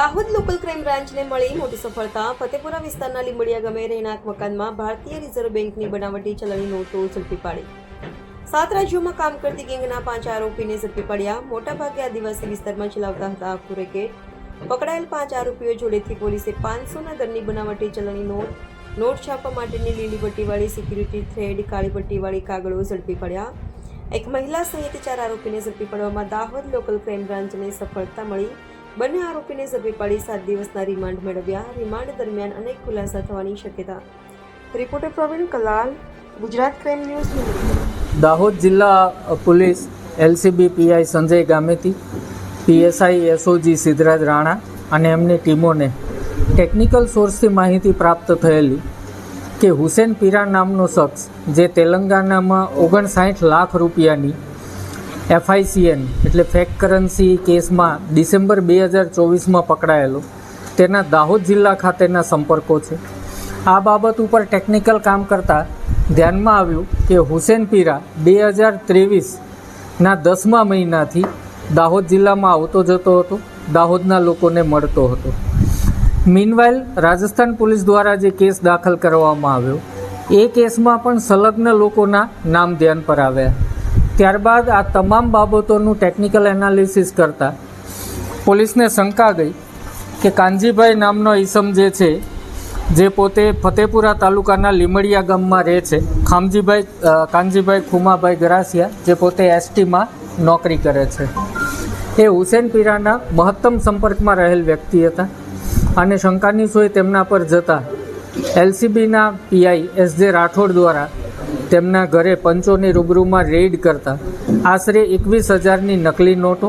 Dahod local crime બ્રાન્ચને મળી મોટી સફળતા. ફતેપુરા વિસ્તારના લીંબડિયા ગામે રહેણાંક મકાનમાં ભારતીય રિઝર્વ બેંકની બનાવટી ચલણી નોટો ઝડપી પાડી. સાત રાજ્યોમાં કામ કરતી ગેંગના પાંચ આરોપીને ઝડપી પડ્યા. મોટાભાગે આદિવાસી વિસ્તારમાં ચલાવતા હતા આખું રેકેટ પકડાયેલ પાંચ આરોપીઓ જોડેથી પોલીસે પાંચસોના દરની બનાવટી ચલણી નોટ નોટ છાપવા માટેની લીલી પટ્ટીવાળી સિક્યુરિટી થ્રેડ, કાળી પટ્ટીવાળી કાગળો ઝડપી પડ્યા. એક મહિલા સહિત ચાર આરોપીને ઝડપી પાડવામાં દાહોદ લોકલ ક્રાઇમ બ્રાન્ચને સફળતા મળી. બંને આરોપીને ઝડપી પાડી સાત દિવસના રિમાન્ડ મેળવ્યા. રિમાન્ડ દરમિયાન અનેક ખુલાસા થવાની શક્યતા. Reporter Praveen Kalal, Gujarat crime news Dahod જિલ્લા police LCB PI Sanjay Gameti, PSI SOG Siddhraj Rana અને એમની ટીમોને ટેકનિકલ સોર્સથી માહિતી પ્રાપ્ત થયેલી કે હુસેન પીરા નામનો શખ્સ, જે તેલંગાનામાં ઓગણસાઠ લાખ રૂપિયાની એફઆઈસીએન, એટલે ફેક કરન્સી કેસમાં ડિસેમ્બર બે હજાર ચોવીસમાં પકડાયેલો. તેના દાહોદ જિલ્લા ખાતેના સંપર્કો છે. આ બાબત ઉપર ટેકનિકલ કામ કરતાં ધ્યાનમાં આવ્યું કે હુસેન પીરા બે હજાર ત્રેવીસના દસમા મહિનાથી દાહોદ જિલ્લામાં આવતો જતો હતો, દાહોદના લોકોને મળતો હતો. મીનવાઇલ રાજસ્થાન પોલીસ દ્વારા જે કેસ દાખલ કરવામાં આવ્યો, એ કેસમાં પણ સંલગ્ન લોકોના નામ ધ્યાન પર આવ્યા. ત્યારબાદ આ તમામ બાબતોનું ટેકનિકલ એનાલિસિસ કરતાં પોલીસને શંકા ગઈ કે કાનજીભાઈ નામનો ઈસમ જે છે, જે પોતે ફતેપુરા તાલુકાના લીમડિયા ગામમાં રહે છે. ખામજીભાઈ કાનજીભાઈ ખુમાભાઈ ગરાસિયા જે પોતે એસટીમાં નોકરી કરે છે. એ હુસેન પીરાના મહત્તમ સંપર્કમાં રહેલ વ્યક્તિ હતા અને શંકાની સોય તેમના પર જતા એલસીબીના પીઆઈ એસ જે રાઠોડ દ્વારા તેમના ઘરે પંચોની રૂબરૂમાં રેડ કરતા. આશરે એકવીસ હજારની નકલી નોટો.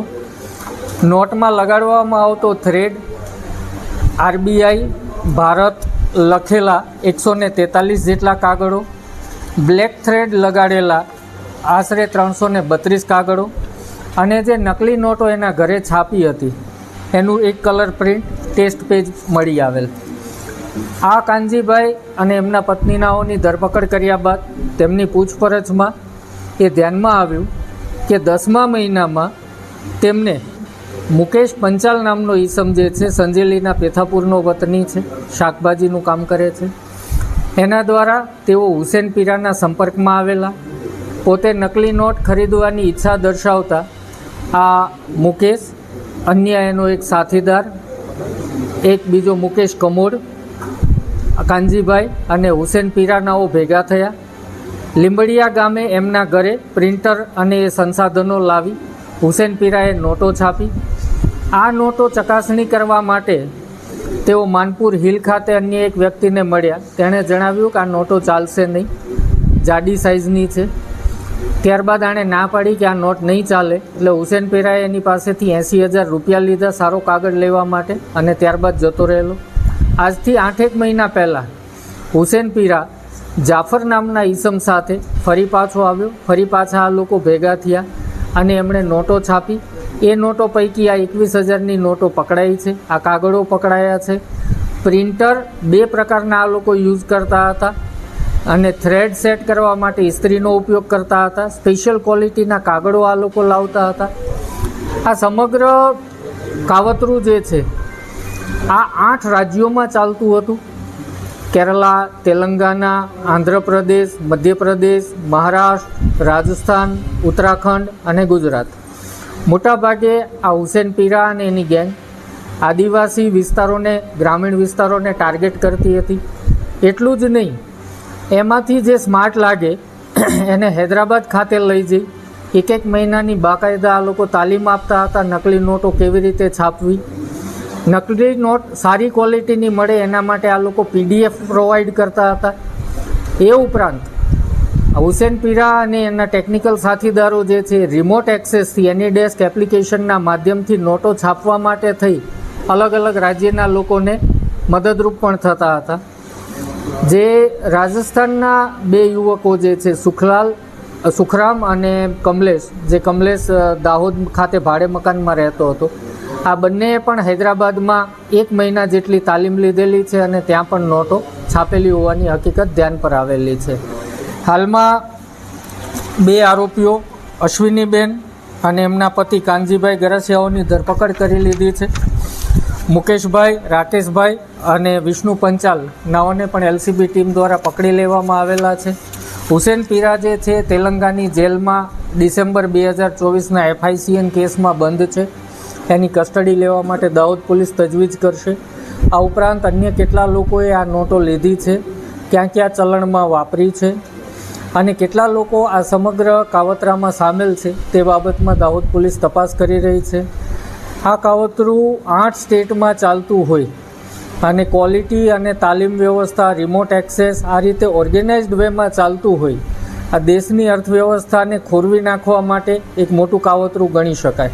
નોટમાં લગાડવામાં આવતો થ્રેડ, આરબીઆઈ, ભારત, લખેલા એકસો ને તેતાલીસ જેટલા કાગળો, બ્લેક થ્રેડ લગાડેલા આશરે ત્રણસો ને બત્રીસ કાગળો અને જે નકલી નોટો એના ઘરે છાપી હતી. એનું એક કલર પ્રિન્ટ ટેસ્ટ પેજ મળી આવેલ. આ કાનજીભાઈ અને એમના પત્નીનાઓની ધરપકડ કર્યા બાદ તેમની પૂછપરછમાં એ ધ્યાનમાં આવ્યું કે દસમા મહિનામાં તેમને મુકેશ પંચાલ નામનો ઈસમ જે છે, સંજેલીના પેથાપુરનો વતની છે, શાકભાજીનું કામ કરે છે. એના દ્વારા તેઓ હુસેન પીરાના સંપર્કમાં આવેલા. પોતે નકલી નોટ ખરીદવાની ઈચ્છા દર્શાવતા આ મુકેશ અન્ય એનો એક સાથીદાર, એક બીજો મુકેશ કમોડ કાનજીભાઈ અને હુસેન પીરાનાઓ ભેગા થયા. લીંબડિયા ગામે એમના ઘરે પ્રિન્ટર અને એ સંસાધનો લાવી હુસેન પીરાએ નોટો છાપી. આ નોટો ચકાસણી કરવા માટે તેઓ માનપુર હિલ ખાતે અન્ય એક વ્યક્તિને મળ્યા. તેણે જણાવ્યું કે આ નોટો ચાલશે નહીં. જાડી સાઇઝની છે. ત્યારબાદ આણે ના પાડી કે આ નોટ નહીં ચાલે. એટલે હુસેન પીરાએ એની પાસેથી એંસી હજાર રૂપિયા લીધા સારો કાગળ લેવા માટે અને ત્યારબાદ જતો રહેલો. આજથી આઠેક મહિના પહેલાં હુસેન પીરા જાફર નામના ઈસમ સાથે ફરી પાછો આવ્યો. ફરી પાછા આ લોકો ભેગા થયા અને એમણે નોટો છાપી. એ નોટો પૈકી આ એકવીસ હજારની નોટો પકડાઈ છે. આ કાગળો પકડાયા છે. પ્રિન્ટર બે પ્રકારના આ લોકો યુઝ કરતા હતા અને થ્રેડ સેટ કરવા માટે ઇસ્ત્રીનો ઉપયોગ કરતા હતા. સ્પેશિયલ ક્વોલિટીના કાગળો આ લોકો લાવતા હતા. આ સમગ્ર કાવતરું જે છે આ આઠ રાજ્યોમાં ચાલતું હતું. કેરલા, તેલંગાના, આંધ્રપ્રદેશ, મધ્યપ્રદેશ, મહારાષ્ટ્ર, રાજસ્થાન, ઉત્તરાખંડ અને ગુજરાત. મોટાભાગે આ હુસેન પીરા અને એની ગેંગ આદિવાસી વિસ્તારોને, ગ્રામીણ વિસ્તારોને ટાર્ગેટ કરતી હતી. એટલું જ નહીં, એમાંથી જે સ્માર્ટ લાગે, એને હૈદરાબાદ ખાતે લઈ જઈ, એક એક મહિનાની બાકાયદા આ લોકો તાલીમ આપતા હતા, નકલી નોટો કેવી રીતે છાપવી નકલી નોટ સારી ક્વોલિટીની મળે એના માટે આ લોકો પીડીએફ પ્રોવાઈડ કરતા હતા. એ ઉપરાંત, હુસેન પીરા અને એના ટેકનિકલ સાથીદારો જે છે, રિમોટ એક્સેસથી એની ડેસ્ક એપ્લિકેશનના માધ્યમથી નોટો છાપવા માટે થઈ અલગ અલગ રાજ્યના લોકોને મદદરૂપ પણ થતા હતા. જે રાજસ્થાનના બે યુવકો જે છે, સુખલાલ, સુખરામ અને કમલેશ, જે કમલેશ દાહોદ ખાતે ભાડે મકાનમાં રહેતો હતો. આ બંનેએ પણ હૈદરાબાદમાં એક મહિના જેટલી તાલીમ લીધેલી છે અને ત્યાં પણ નોટો છાપેલી હોવાની હકીકત ધ્યાન પર આવેલી છે. હાલમાં બે આરોપીઓ અશ્વિનીબેન અને એમના પતિ કાનજીભાઈ ગરસિયાઓની ધરપકડ કરી લીધી છે. મુકેશભાઈ, રાકેશભાઈ અને વિષ્ણુ પંચાલ નાઓને પણ એલસીબી ટીમ દ્વારા પકડી લેવામાં આવેલા છે. હુસેન પીરા જે છે તેલંગાની જેલમાં ડિસેમ્બર બે હજાર ચોવીસના એફઆઈસીએન કેસમાં બંધ છે. એની કસ્ટડી લેવા માટે દાહોદ પોલીસ તજવીજ કરશે. આ ઉપરાંત અન્ય કેટલા લોકોએ આ નોટો લીધી છે, ક્યાં ક્યાં ચલણમાં વાપરી છે અને કેટલા લોકો આ સમગ્ર કાવતરામાં સામેલ છે તે બાબતમાં દાહોદ પોલીસ તપાસ કરી રહી છે. આ કાવતરું આઠ સ્ટેટમાં ચાલતું હોય અને ક્વોલિટી અને તાલીમ વ્યવસ્થા રિમોટ એક્સેસ આ રીતે ઓર્ગેનાઇઝડ વેમાં ચાલતું હોય, આ દેશની અર્થવ્યવસ્થાને ખોરવી નાખવા માટે એક મોટું કાવતરું ગણી શકાય.